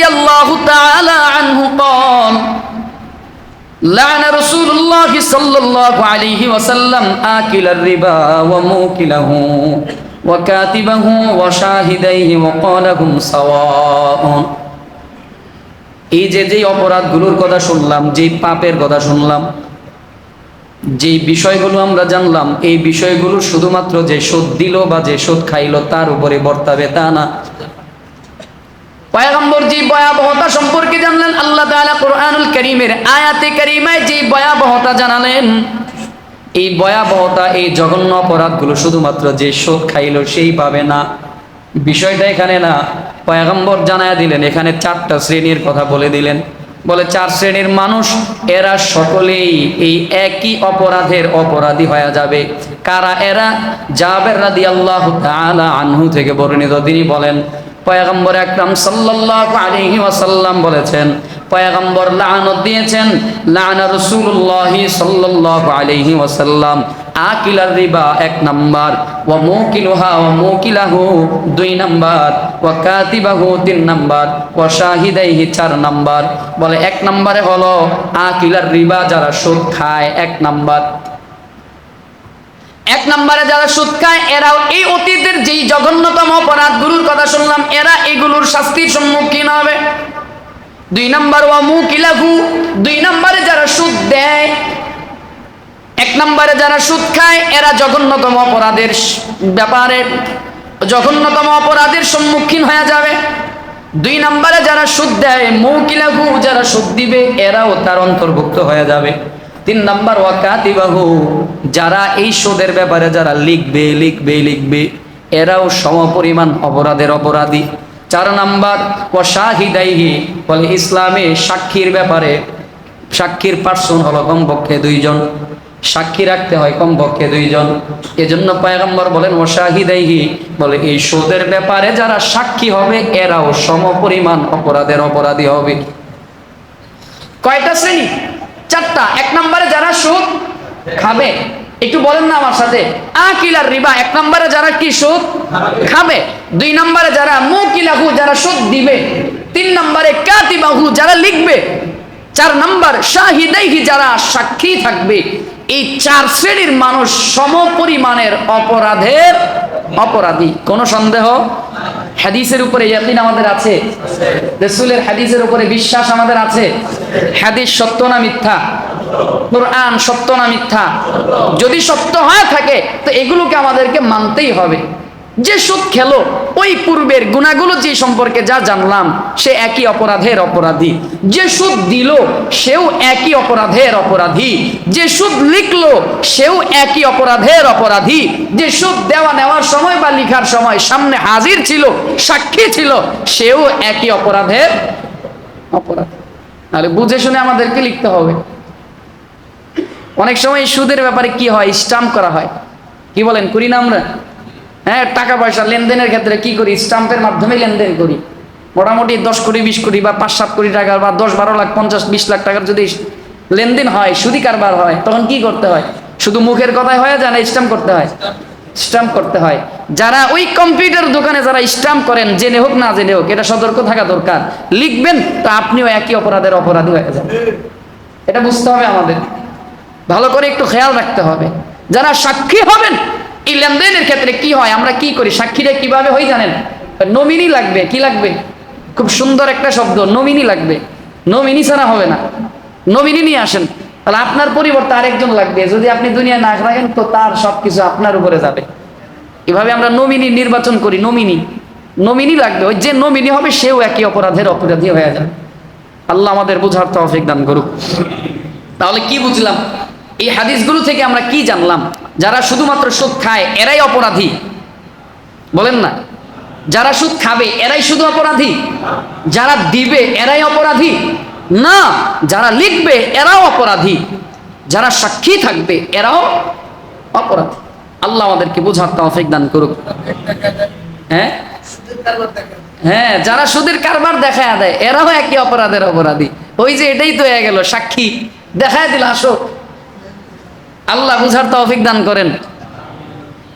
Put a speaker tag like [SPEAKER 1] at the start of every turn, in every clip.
[SPEAKER 1] رضي الله تعالى عنه قال لعن رسول الله صلى الله عليه وسلم آكل الربا وموكله وكاتبه وشاهديه وقال هم سواء এই যে যেই অপরাধগুলোর কথা শুনলাম যেই পাপের কথা শুনলাম যেই বিষয়গুলো আমরা জানলাম এই বিষয়গুলো শুধুমাত্র যে শোধ দিল বা যে শোধ খাইল তার উপরে বর্তাবে তা না পয়গম্বর যে ভয়াবহতা সম্পর্কে জানলেন, আল্লাহ তাআলা কোরআনুল করিমের আয়াতে করিমায় যে ভয়াবহতা জানালেন, এই ভয়াবহতা, এই জঘন্য অপরাধগুলো শুধুমাত্র যে শোধ খাইল সেই পাবে না। বিষয়টা এখানে না, পয়গম্বর জানায় দিলেন, এখানে চারটা শ্রেণির কথা বলে দিলেন। বলে, চার শ্রেণির মানুষ, এরা সকলেই এই একই অপরাধের অপরাধী হয়ে যাবে। কারা এরা? জাবের রাদি আল্লাহ আনহু থেকে বর্ণিত। তিনি বলেন পয়গম্বর আকরাম সাল্লাল্লাহু আলাইহি ওয়াসাল্লাম বলেছেন, পয়গম্বর লানত দিয়েছেন, লানা রাসূলুল্লাহি সাল্লাল্লাহু আলাইহি ওয়াসাল্লাম, আকিলার রিবা এক নাম্বার, ওয়া মুকিলুহা ওয়া মুকিলাহু দুই নাম্বার, ওয়া কাতিবাহু তিন নাম্বার, ওয়া শাহিদাইহি চার নাম্বার। বলে এক নম্বরে হলো আকিলার রিবা যারা সুদ খায়, এক নাম্বার। এক নম্বরে যারা সুদ খায়, এরাও এই অতীতের যেই জঘন্যতম অপরাধগুলোর কথা শুনলাম, এরা এগুলোর শাস্তির সম্মুখীন হবে। দুই নম্বর ওয়ামু কিলাফু দুই নম্বরে যারা সুদ দেয়, এক নম্বরে যারা সুদ খায়, এরা জঘন্যতম অপরাধের ব্যাপারে জঘন্যতম অপরাধের সম্মুখীন হয়ে যাবে। দুই নম্বরে যারা সুদ দেয়, মৌকিলাহু, যারা সুদ দিবে, এরাও তার অন্তর্ভুক্ত হয়ে যাবে। তিন নম্বর ওয়াকাতিবাহু যারা এই সুদের ব্যাপারে যারা লিখবে লিখবে লিখবে, এরাও সমপরিমাণ অপরাধের অপরাধী। চার নাম্বার, ওয়াশাহিদাইহি, বলে ইসলামে সাক্ষীর ব্যাপারে, সাক্ষীর পার্সন হলো কমপক্ষে দুইজন। সাক্ষী রাখতে হয় কমপক্ষে দুইজন। এজন্য পয়গম্বর বলেন ও শাহিদাইহি বলে এই সুদের ব্যাপারে যারা সাক্ষী হবে, এরাও সমপরিমাণ অপরাধের অপরাধী হবে। কয়টা শ্রেণি? চারটা। এক নম্বরে যারা সুদ খাবে? একটু বলেন না আমার সাথে। আকিলার রিবা, এক নম্বরে যারা কি সুদ? খাবে। দুই নম্বরে যারা মুকিলাহু, যারা সুদ দিবে। তিন নম্বরে কাতিবাহু, যারা লিখবে। চার নম্বর শাহিদাইহি, যারা সাক্ষী থাকবে। এই চার শ্রেণির মানুষ সমপরিমাণের অপরাধের অপরাধী। কোনো সন্দেহ? হাদিসের উপরে ইয়াকিন আমাদের আছে, রসুলের হাদিসের উপরে বিশ্বাস আমাদের আছে। হাদিস সত্য না মিথ্যা? কোরআন সত্য না মিথ্যা? যদি সত্য হয় থাকে, তো এগুলোকে আমাদেরকে মানতেই হবে। যে সুদ খেলো, ওই পূর্বের গুণাগুলো যে সম্পর্কে যা জানলাম, সে একই অপরাধের অপরাধী। যে সুদ দিল, সেও একই অপরাধের অপরাধী। যে সুদ লিখলো, সেও একই অপরাধের অপরাধী। যে সুদ দেওয়া নেওয়ার সময় বা লিখার সময় সামনে হাজির ছিল, সাক্ষী ছিল, সেও একই অপরাধের অপরাধ। তাহলে বুঝে শুনে আমাদেরকে লিখতে হবে। অনেক সময় সুদের ব্যাপারে কি হয়? স্টাম্প করা হয়। কি বলেন, করি না আমরা? হ্যাঁ টাকা পয়সা লেনদেনের ক্ষেত্রে কি করি? স্টাম্পের মাধ্যমে লেনদেন করি। মোটামুটি দশ কোটি, বিশ কোটি বা পাঁচ, সাত কোটি টাকার বা দশ, বারো লাখ, পঞ্চাশ, বিশ লাখ টাকার যদি লেনদেন হয়, সুদি কারবার হয়, তখন কি করতে হয়? শুধু মুখের কথায় হয় না, স্টাম্প করতে হয়। স্টাম্প করতে হয়। যারা ওই কম্পিউটার দোকানে যারা স্টাম্প করেন, জেনে হোক না জেনে হোক, এটা সতর্ক থাকা দরকার। লিখবেন, তো আপনিও একই অপরাধের অপরাধী হয়ে যাবেন। এটা বুঝতে হবে আমাদের। ভালো করে একটু খেয়াল রাখতে হবে। যারা সাক্ষী হবেন এই লেনদেনের ক্ষেত্রে কি হয়? আমরা কি করি? সাক্ষীরা কীভাবে হই জানেন? নমিনি লাগবে। কি লাগবে? খুব সুন্দর একটা শব্দ, নমিনি লাগবে। নমিনি ছাড়া হবে না। নমিনি নিয়ে আসেন। তাহলে আপনার পরিবর্তে আরেকজন লাগবে। যদি আপনি দুনিয়ায় না রাখেন তো তার সবকিছু আপনার উপরে যাবে। এভাবে আমরা নমিনি নির্বাচন করি, নমিনি। নমিনি লাগবে। ওই যে নমিনি হবে, সেও একই অপরাধের অপরাধী হয়ে যাবে। আল্লাহ আমাদের বুঝার তৌফিক দান করুক। তাহলে কি বুঝলাম? এই হাদিসগুলো থেকে আমরা কি জানলাম? যারা শুধুমাত্র সুদ খায়, এরাই অপরাধী। বলেন না। যারা সুদ খাবে, এরাই শুধু অপরাধী। যারা দিবে, এরাই অপরাধী। না, যারা লিখবে, এরাও অপরাধী। যারা সাক্ষী থাকবে, এরাও অপরাধী। আল্লাহ আমাদেরকে বোঝার তৌফিক দান করুক। হ্যাঁ? হ্যাঁ যারা সুদের কারবার দেখায় দেয়, এরাও একই অপরাধের অপরাধী। ওই যে এটাই তো হয়ে গেল, সাক্ষী। দেখায় দিল, আসো। আল্লাহ বুঝার তৌফিক দান করেন।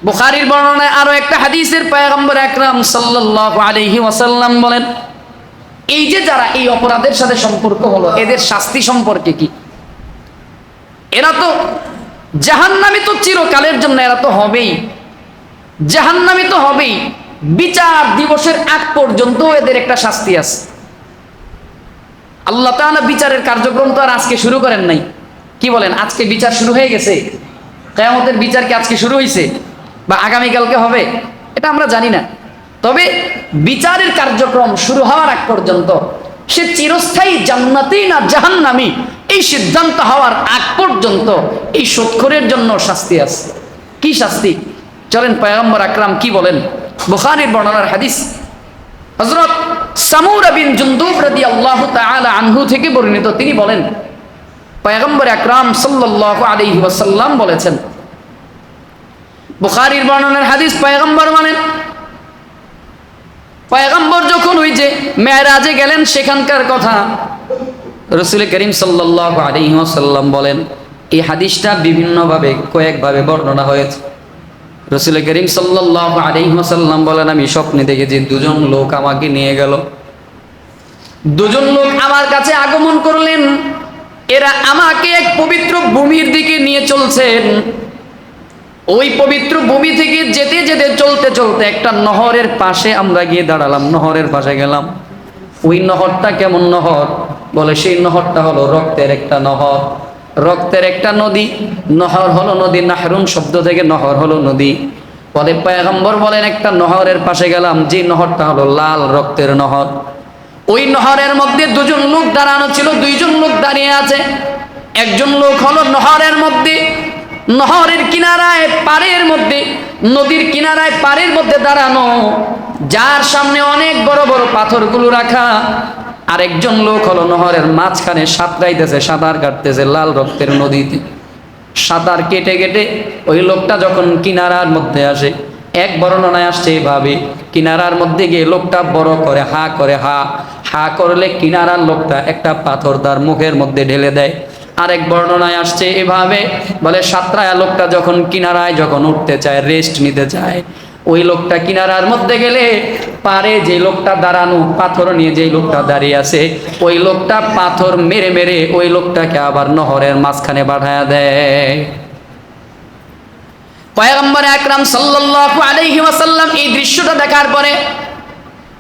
[SPEAKER 1] বুখারীর বর্ণনায় আরও একটা হাদিসের পয়গম্বর আকরাম সাল্লাল্লাহু আলাইহি ওয়াসাল্লাম বলেন, এই যে যারা এই অপরাধের সাথে সম্পর্ক হলো, এদের শাস্তি সম্পর্কে কি? এরা তো জাহান্নামি তো চিরকালের জন্য এরা তো হবেই। জাহান্নামি তো হবেই। বিচার দিবসের আগ পর্যন্ত এদের একটা শাস্তি আছে। আল্লাহ তাআলা বিচারের কার্যক্রম তো আর আজকে শুরু করেন নাই। কি বলেন, আজকে বিচার শুরু হয়ে গেছে। কেয়ামতের বিচার কি আজকে শুরু হয়েছে বা আগামীকালকে হবে? এটা আমরা জানি না। তবে বিচারের কার্যক্রম শুরু হওয়ার আগ পর্যন্ত সে চিরস্থায়ী জান্নাতি না জাহান্নামি? এই সিদ্ধান্ত হওয়ার আগ পর্যন্ত এই সৎখরের জন্য শাস্তি আছে। কি শাস্তি? চলেন, পয়গম্বর আকরাম কি বলেন? বুখারীর বর্ণনার হাদিস। হজরত সামুরা বিন জুনদুব রাদিয়াল্লাহু তাআলা আনহু থেকে বর্ণিত। তিনি বলেন পয়গম্বর আকরাম সাল্লাল্লাহু আলাইহি ওয়াসাল্লাম বলেছেন। বুখারীর বর্ণনার হাদিস পয়গম্বর বলেন পয়গম্বর যখন ওই যে মেয়েরাজে গেলেন, সেখানকার কথা রসুল করিম সাল্লাল্লাহু আলাইহি ওয়াসাল্লাম বলেন, এই হাদিসটা বিভিন্নভাবে, কয়েকভাবে বর্ণনা হয়েছে। রসুল করিম সাল্লাল্লাহু আলাইহি ওয়াসাল্লাম বলেন, আমি স্বপ্নে দেখেছি দুজন লোক আমাকে নিয়ে গেল। দুজন লোক আমার কাছে আগমন করলেন। এরা আমাকে এক পবিত্র ভূমির দিকে নিয়ে চলছেন। ওই পবিত্র ভূমি থেকে যেতে যেতে চলতে চলতে একটা নহরের পাশে আমরা গিয়ে দাঁড়ালাম, নহরের পাশে গেলাম। ওই নহরটা কেমন নহর? বলে, সেই নহরটা হলো রক্তের একটা নহর। রক্তের একটা নদী। নহর হলো নদী নাহরুন শব্দ থেকে নহর হলো নদী। বলে, পয়গম্বর বলেন, একটা নহরের পাশে গেলাম যে নহরটা হলো লাল রক্তের নহর। ওই নহরের মধ্যে দুজন লোক দাঁড়ানো ছিল, দুইজন লোক দাঁড়িয়ে আছে। একজন লোক হলো নহরের মধ্যে। নহরের কিনারায়, পাড়ের মধ্যে, নদীর কিনারায়, পাড়ের মধ্যে দাঁড়ানো। যার সামনে অনেক বড় বড় পাথরগুলো রাখা। আর একজন লোক হলো নহরের মাঝখানে সাঁতরাইতেছে সাঁতার কাটতেছে লাল রক্তের নদীতে। সাঁতার কেটে কেটে ওই লোকটা যখন কিনারার মধ্যে আসে, এক বর্ণনায় আসছে এভাবে, কিনারার মধ্যে গিয়ে লোকটা বড় করে হা করে হা হা করলে কিনারার লোকটা একটা পাথর তার মুখের মধ্যে ঢেলে দেয়। আরেক বর্ণনায় আসছে এভাবে, বলে সাতরায়া লোকটা যখন কিনারায় যখন উঠতে চায় রেস্ট নিতে চায়, ওই লোকটা কিনারার মধ্যে গেলে পারে যে লোকটা দাঁড়ানো, পাথর নিয়ে যে লোকটা দাঁড়িয়ে আছে, ওই লোকটা পাথর মেরে মেরে ওই লোকটাকে আবার নহরের মাঝখানে বাড়ায়া দেয়। পয়গম্বর আকরাম সাল্লাল্লাহু আলাইহি ওয়াসাল্লাম এই দৃশ্যটা দেখার পরে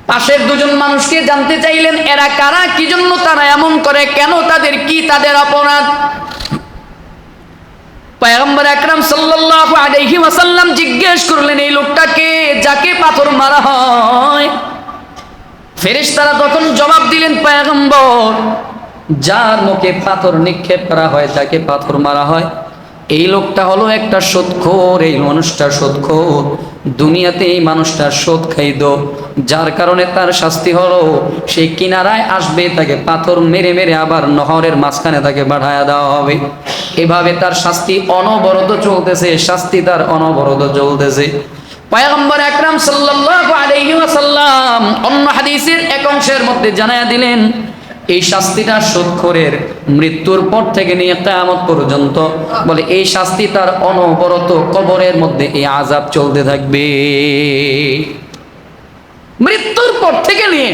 [SPEAKER 1] পাশের দুজন মানুষকে জানতে চাইলেন, এরা কারা? কি জন্য তারা এমন করে? কেন তাদের কি তাদের অপরাধ? পয়গম্বর আকরাম সাল্লাল্লাহু আলাইহি ওয়াসাল্লাম জিজ্ঞেস করলেন, এই লোকটাকে যাকে পাথর মারা হয়? ফেরেশতারা তখন জবাব দিলেন, পয়গম্বর, যার মুখে পাথর নিক্ষেপ করা হয় তাকে পাথর মারা হয় এই লোকটা হলো একটা সৎখোর এই মানুষটা সৎখোর দুনিয়াতে এই মানুষটা সৎ খাইদ। যার কারণে তার শাস্তি হলো সেই কিনারায় আসবে, তাকে পাথর মেরে মেরে আবার নহরের মাঝখানে তাকে বাড়ায়া দেওয়া হবে। এভাবে তার শাস্তি অনবরত চলতেছে, শাস্তি তার অনবরত চলতেছে। অন্য হাদিসের এক অংশের মধ্যে জানায়া দিলেন এই শাস্তিটা সুদখোরের মৃত্যুর পর থেকে নিয়ে কিয়ামত পর্যন্ত। বলে, এই শাস্তি তার অনবরত কবরের মধ্যে এই আজাব চলতে থাকবে। মৃত্যুর পর থেকে নিয়ে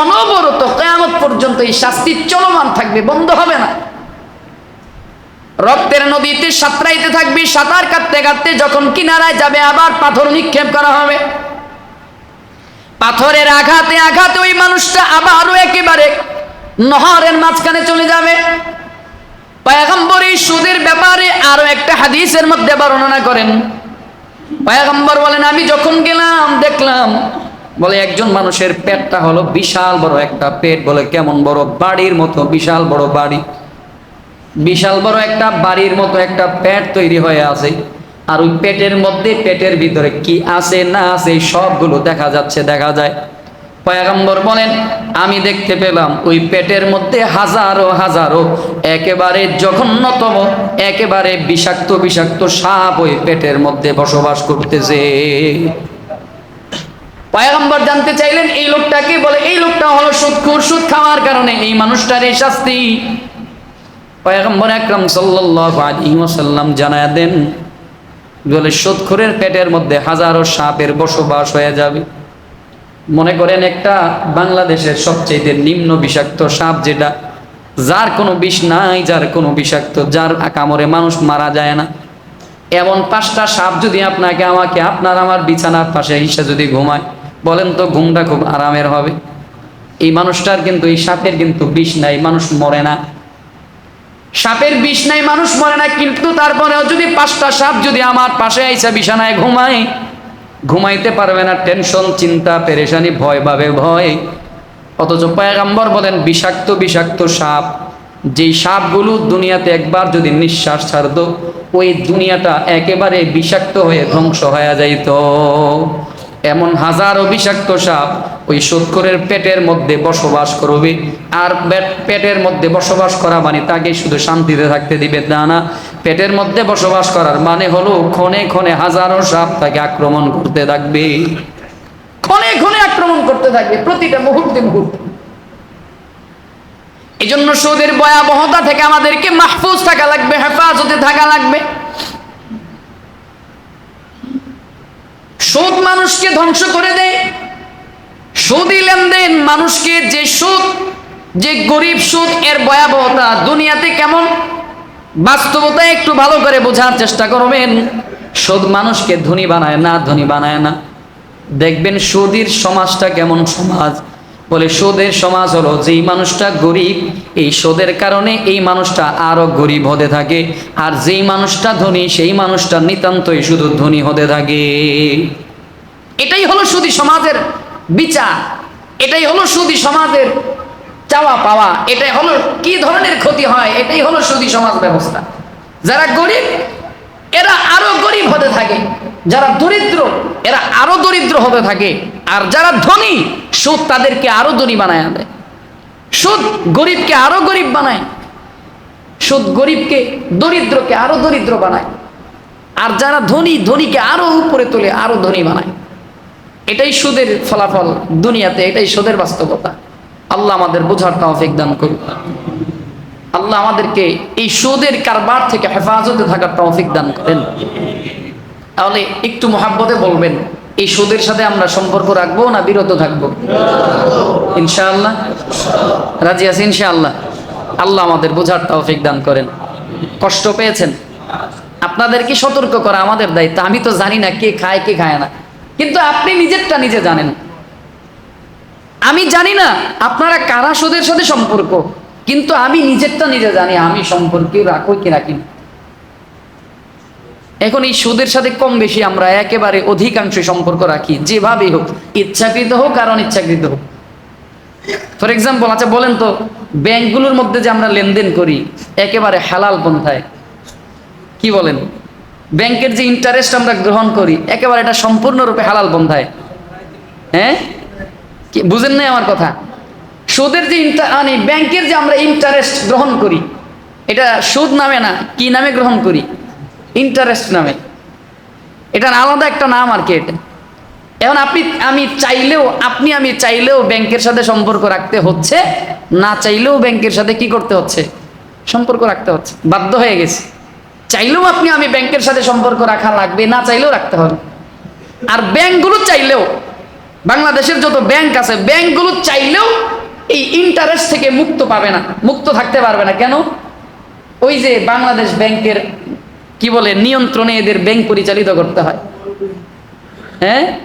[SPEAKER 1] অনবরত কিয়ামত পর্যন্ত এই শাস্তি চলমান থাকবে, বন্ধ হবে না। রক্তের নদীতে সাঁতরাইতে থাকবে, সাঁতার কাটতে কাটতে যখন কিনারায় যাবে, আবার পাথর নিক্ষেপ করা হবে। পাথরের আঘাতে আঘাতে ওই মানুষটা আবারও একেবারে নহরের মাঝখানে চলে যাবে। পয়গম্বর সুদের ব্যাপারে আরও একটা হাদিসের মধ্যে বর্ণনা করেন। পয়গম্বর বলেন, আমি যখন গেলাম, দেখলাম। বলে, একজন মানুষের পেটটা হলো বিশাল বড় একটা পেট। বলে, কেমন বড় বাড়ির মতো, বিশাল বড় বাড়ি। বিশাল বড় একটা বাড়ির মতো একটা পেট তৈরি হয়ে আছে। আর ওই পেটের মধ্যে, পেটের ভিতরে কি আছে না আছে সবগুলো দেখা যাচ্ছে, দেখা যায়। পয়গম্বর বলেন, আমি দেখতে পেলাম ওই পেটের মধ্যে হাজারো হাজারো একেবারে জঘন্যতম, একেবারে বিষাক্ত বিষাক্ত সাপ ওই পেটের মধ্যে বসবাস করতেছে। পয়গম্বর জানতে চাইলেন, এই লোকটাকে বলে, এই লোকটা হলো সুদখোর সুদ খাওয়ার কারণে এই মানুষটার এই শাস্তি। পয়গম্বর আকরাম সাল্লাল্লাহু আলাইহি ওয়াসাল্লাম জানায়া দেন, বলে সুদখোরের পেটের মধ্যে হাজারো সাপের বসবাস হয়ে যাবে। মনে করেন একটা বাংলাদেশের সবচেয়ে নিম্ন বিষাক্ত সাপ যেটা, যার কোনো বিষ নাই, যার কোনো বিষাক্ত, যার কামড়ে মানুষ মারা যায় না। এমন পাঁচটা সাপ যদি আপনাকে, আমাকে, আপনার আমার বিছানার পাশে হিসা যদি ঘুমায়, বলেন তো ঘুমটা খুব আরামের হবে। এই মানুষটার কিন্তু, এই সাপের কিন্তু বিষ নাই, মানুষ মরে না। সাপের বিষ নাই, মানুষ মরে না, কিন্তু তারপরেও যদি পাঁচটা সাপ যদি আমার পাশে আইসা বিছানায় ঘুমায় ঘুমাইতে পারবে না, টেনশন, চিন্তা, পেরেশানি, ভয় পাবে, ভয়। অথচ পায়গাম্বর বলেন, বিষাক্ত বিষাক্ত সাপ। যেই সাপগুলো দুনিয়াতে একবার যদি নিঃশ্বাস ছাড়তো, ওই দুনিয়াটা একেবারে বিষাক্ত হয়ে ধ্বংস হয়ে যাইত। এমন হাজারো বিষাক্ত সাপ ওই শত্করের পেটের মধ্যে বসবাস করবে। আর পেটের মধ্যে বসবাস করা মানে তাকে শুধু শান্তিতে থাকতে দিবে, তা না। পেটের মধ্যে বসবাস করার মানে হলো ক্ষণে ক্ষণে হাজারো সাপ তাকে আক্রমণ করতে থাকবে। ক্ষণে ক্ষণে আক্রমণ করতে থাকবে প্রতিটা মুহূর্তে মুহূর্তে। এই জন্য সুদের ভয়াবহতা থেকে আমাদেরকে মাহফুজ থাকা লাগবে, হেফাজতে থাকা লাগবে। সুদ মানুষকে ধ্বংস করে দেয়। সুদই লেনদেন। মানুষকে যে সুদ, যে গরিব সুদ, এর ভয়াবহতা দুনিয়াতে কেমন? বাস্তবতা একটু ভালো করে বোঝার চেষ্টা করবেন। সুদ মানুষকে ধনী বানায় না, ধনী বানায় না। দেখবেন সুদীর সমাজটা কেমন সমাজ। বলে সুদের সমাজ হলো যেই মানুষটা গরিব, এই সুদের কারণে এই মানুষটা আরও গরিব হতে থাকে। আর যেই মানুষটা ধনী, সেই মানুষটা নিতান্তই শুধু ধনী হতে থাকে। এটাই হলো সুদী সমাজের বিচার। এটাই হলো সুদী সমাজের চাওয়া পাওয়া। এটাই হলো কি ধরনের ক্ষতি হয়, এটাই হলো সুদী সমাজ ব্যবস্থা। যারা গরিব, এরা আরও গরিব হতে থাকে। যারা দরিদ্র, এরা আরও দরিদ্র হতে থাকে। আর যারা ধনী, সুদ তাদেরকে আরও ধনী বানায় দেয় সুদ গরিবকে আরও গরিব বানায়। সুদ গরিবকে দরিদ্রকে আরও দরিদ্র বানায়। আর যারা ধনী, ধনীকে আরও উপরে তোলে, আরও ধনী বানায়। এটাই সুদের ফলাফল দুনিয়াতে, এটাই সুদের বাস্তবতা। আল্লাহ আমাদের বোঝার তৌফিক দান করুন। আল্লাহ আমাদেরকে এই সুদের কারবার থেকে হেফাজতে থাকার তৌফিক দান করেন। তাহলে একটু মহাব্বতে বলবেন এই সুদের সাথে আমরা সম্পর্ক রাখব না বিরত থাকব? ইনশাআল্লাহ? রাজি আছে ইনশাআল্লাহ? আল্লাহ আমাদের বোঝার তৌফিক দান করেন। কষ্ট পেয়েছেন? আপনাদেরকে সতর্ক করা আমাদের দায়িত্ব। আমি তো জানি না কে খায় কে খায় না। কিন্তু আপনি নিজেরটা নিজে জানেন। আমি জানি না আপনারা কারা সুদের সাথে সম্পর্ক, কিন্তু আমি নিজেরটা নিজে জানি আমি সম্পর্কে রাখো কি রাখি না। এখন এই সুদের সাথে কম বেশি আমরা একেবারে অধিকাংশ সম্পর্ক রাখি, যেভাবেই হোক, ইচ্ছাকৃত হোক আর অনিচ্ছাকৃত হোক। ফর এক্সাম্পল আচ্ছা বলেন তো, ব্যাংকগুলোর মধ্যে যে আমরা লেনদেন করি, একেবারে হালাল পন্থায়, কি বলেন? ব্যাংকের যে ইন্টারেস্ট আমরা গ্রহণ করি, একেবারে এটা সম্পূর্ণরূপে হালাল পন্থায়। হ্যাঁ? বুঝেন নাই আমার কথা? সুদের যে মানে ব্যাংকের যে আমরা ইন্টারেস্ট গ্রহণ করি, এটা সুদ নামে না, কি নামে গ্রহণ করি? ইন্টারেস্ট নামে। এটার আলাদা একটা নাম আর কি এটা। এখন আপনি, আমি চাইলেও, আপনি আমি চাইলেও ব্যাংকের সাথে সম্পর্ক রাখতে হচ্ছে, না চাইলেও ব্যাংকের সাথে কি করতে হচ্ছে? সম্পর্ক রাখতে হচ্ছে। বাধ্য হয়ে গেছে। চাইলেও আপনি আমি ব্যাংকের সাথে সম্পর্ক রাখা লাগবে, না চাইলেও রাখতে হবে। আর ব্যাংকগুলো চাইলেও, বাংলাদেশের যত ব্যাংক আছে, ব্যাংকগুলো চাইলেও এই ইন্টারেস্ট থেকে মুক্ত পাবে না, মুক্ত থাকতে পারবে না। কেন? ওই যে বাংলাদেশ ব্যাংকের কি বলে? নিয়ন্ত্রণে এদের ব্যাংক পরিচালিত করতে হয়। হ্যাঁ?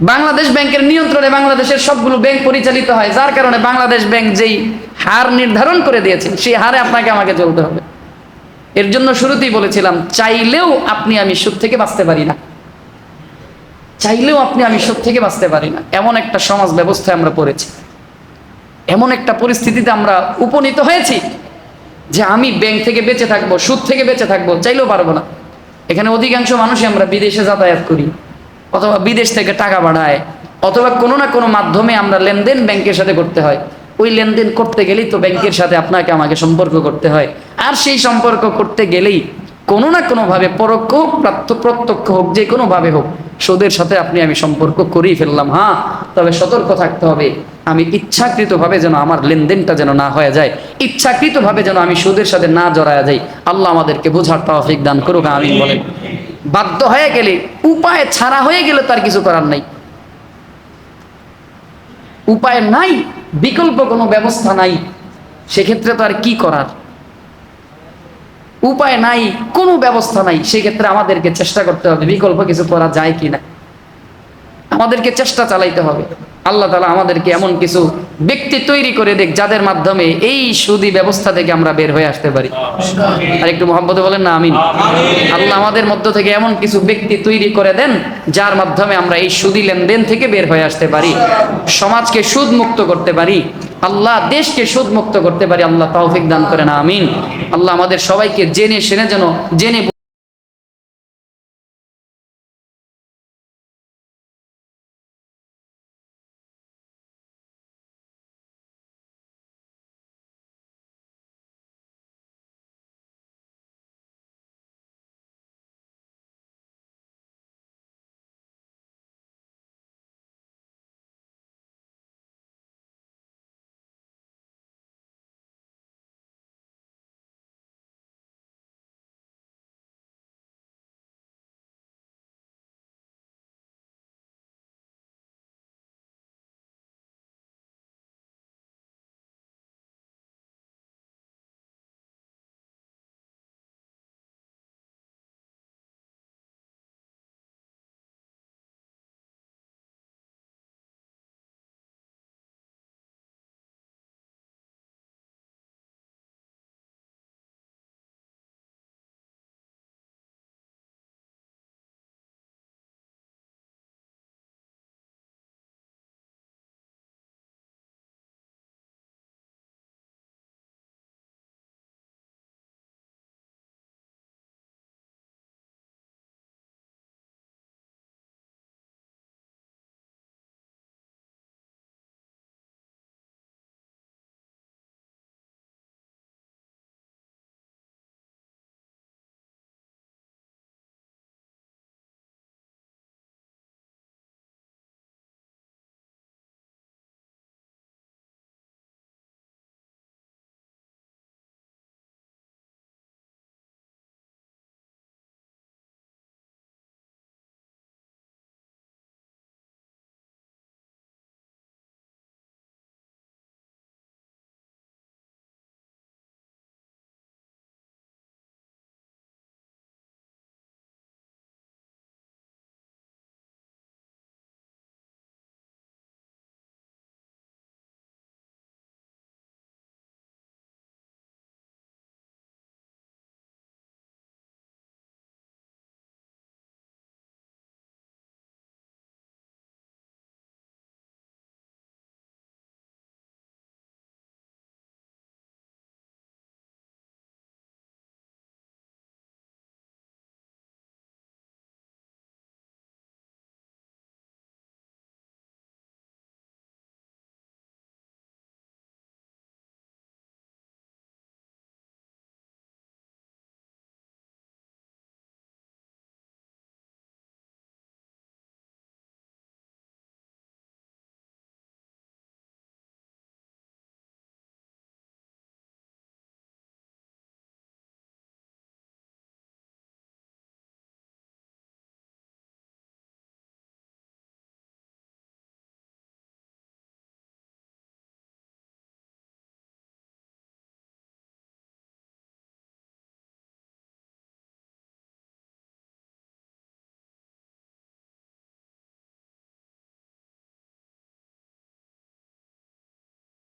[SPEAKER 1] বাংলাদেশ ব্যাংকের নিয়ন্ত্রণে বাংলাদেশের সবগুলো ব্যাংক পরিচালিত হয়। যার কারণে বাংলাদেশ ব্যাংক যেই হার নির্ধারণ করে দিয়েছে, সেই হারে আপনাকে আমাকে চলতে হবে। এর জন্য শুরুতেই বলেছিলাম, চাইলেও আপনি আমি সুদ থেকে বাঁচতে পারি না। চাইলেও আপনি আমি সুদ থেকে বাঁচতে পারি না। এমন একটা সমাজ ব্যবস্থায় আমরা পড়েছি। এমন একটা পরিস্থিতিতে আমরা উপনীত হয়েছি। যে আমি ব্যাংক থেকে বেঁচে থাকব, সুদ থেকে বেঁচে থাকব, চাইলেও পারব না। এখানে অধিকাংশ মানুষই আমরা বিদেশে যাতায়াত করি, অথবা বিদেশ থেকে টাকা বাড়ায়, অথবা কোনো না কোনো মাধ্যমে আমরা লেনদেন ব্যাংকের সাথে করতে হয়। ওই লেনদেন করতে গেলেই তো ব্যাংকের সাথে আপনাকে আমাকে সম্পর্ক করতে হয়। আর সেই সম্পর্ক করতে গেলেই কোনো না কোনোভাবে পরোক্ষ হোক প্রাত্য- প্রত্যক্ষ হোক, যে কোনোভাবে হোক সুদের সাথে আপনি আমি সম্পর্ক করেই ফেললাম হ্যাঁ? তবে সতর্ক থাকতে হবে। আমি ইচ্ছাকৃতভাবে যেন আমার লেনদেনটা যেন না হয়ে যায়, ইচ্ছাকৃতভাবে যেন আমি সুদের সাথে না জড়ায়া যাই। আল্লাহ আমাদেরকে বোঝার তৌফিক দান করুক আমি বলেন। বাধ্য হয়ে গেলে, উপায় ছাড়া হয়ে গেলে তার কিছু করার নাই। উপায় নাই, বিকল্প কোনো ব্যবস্থা নাই। সেক্ষেত্রে তো আর কি করার? উপায় নাই, কোনো ব্যবস্থা নাই, সেক্ষেত্রে আমাদেরকে চেষ্টা করতে হবে, বিকল্প কিছু করা যায় কি না আমাদেরকে চেষ্টা চালাইতে হবে। আল্লাহ তালা আমাদেরকে এমন কিছু ব্যক্তি তৈরি করে দেখ যাদের মাধ্যমে এই সুদি ব্যবস্থা থেকে আমরা বের হয়ে আসতে পারি। আর একটু মোহাম্মদ বলেন না, আমিন। আল্লাহ আমাদের মধ্য থেকে এমন কিছু ব্যক্তি তৈরি করে দেন যার মাধ্যমে আমরা এই সুদি লেনদেন থেকে বের হয়ে আসতে পারি, সমাজকে সুদ মুক্ত করতে পারি, আল্লাহ দেশকে সুদ মুক্ত করতে পারি। আল্লাহ তৌফিক দান করেন, আমিন। আল্লাহ আমাদের সবাইকে জেনে শুনে যেন জেনে